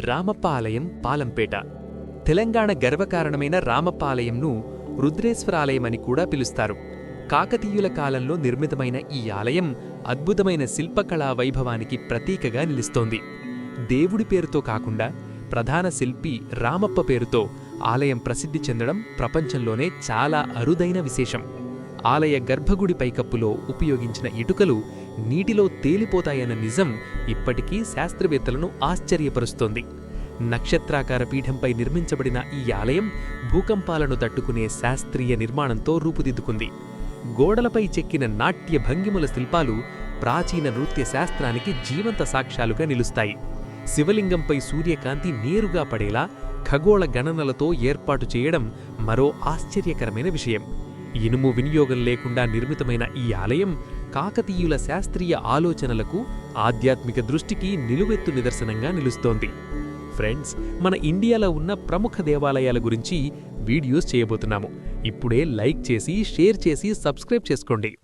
రామప్ప ఆలయం పాలంపేట. తెలంగాణ గర్వకారణమైన రామప్ప ఆలయంను రుద్రేశ్వరాలయమని కూడా పిలుస్తారు. కాకతీయుల కాలంలో నిర్మితమైన ఈ ఆలయం అద్భుతమైన శిల్పకళా వైభవానికి ప్రతీకగా నిలుస్తోంది. దేవుడి పేరుతో కాకుండా ప్రధాన శిల్పి రామప్ప పేరుతో ఆలయం ప్రసిద్ధి చెందడం ప్రపంచంలోనే చాలా అరుదైన విశేషం. ఆలయ గర్భగుడి పైకప్పులో ఉపయోగించిన ఇటుకలు నీటిలో తేలిపోతాయన్న నిజం ఇప్పటికీ శాస్త్రవేత్తలను ఆశ్చర్యపరుస్తోంది. నక్షత్రాకార పీఠంపై నిర్మించబడిన ఈ ఆలయం భూకంపాలను తట్టుకునే శాస్త్రీయ నిర్మాణంతో రూపుదిద్దుకుంది. గోడలపై చెక్కిన నాట్య భంగిముల శిల్పాలు ప్రాచీన నృత్య శాస్త్రానికి జీవంత సాక్ష్యాలుగా నిలుస్తాయి. శివలింగంపై సూర్యకాంతి నేరుగా పడేలా ఖగోళ గణనలతో ఏర్పాటు చేయడం మరో ఆశ్చర్యకరమైన విషయం. ఇనుము వినియోగం లేకుండా నిర్మితమైన ఈ ఆలయం కాకతీయుల శాస్త్రీయ ఆలోచనలకు ఆధ్యాత్మిక దృష్టికి నిలువెత్తు నిదర్శనంగా నిలుస్తోంది. ఫ్రెండ్స్ మన ఇండియాలో ఉన్న ప్రముఖ దేవాలయాల గురించి వీడియోస్ చేయబోతున్నాము. ఇప్పుడే లైక్ చేసి షేర్ చేసి సబ్స్క్రైబ్ చేసుకోండి.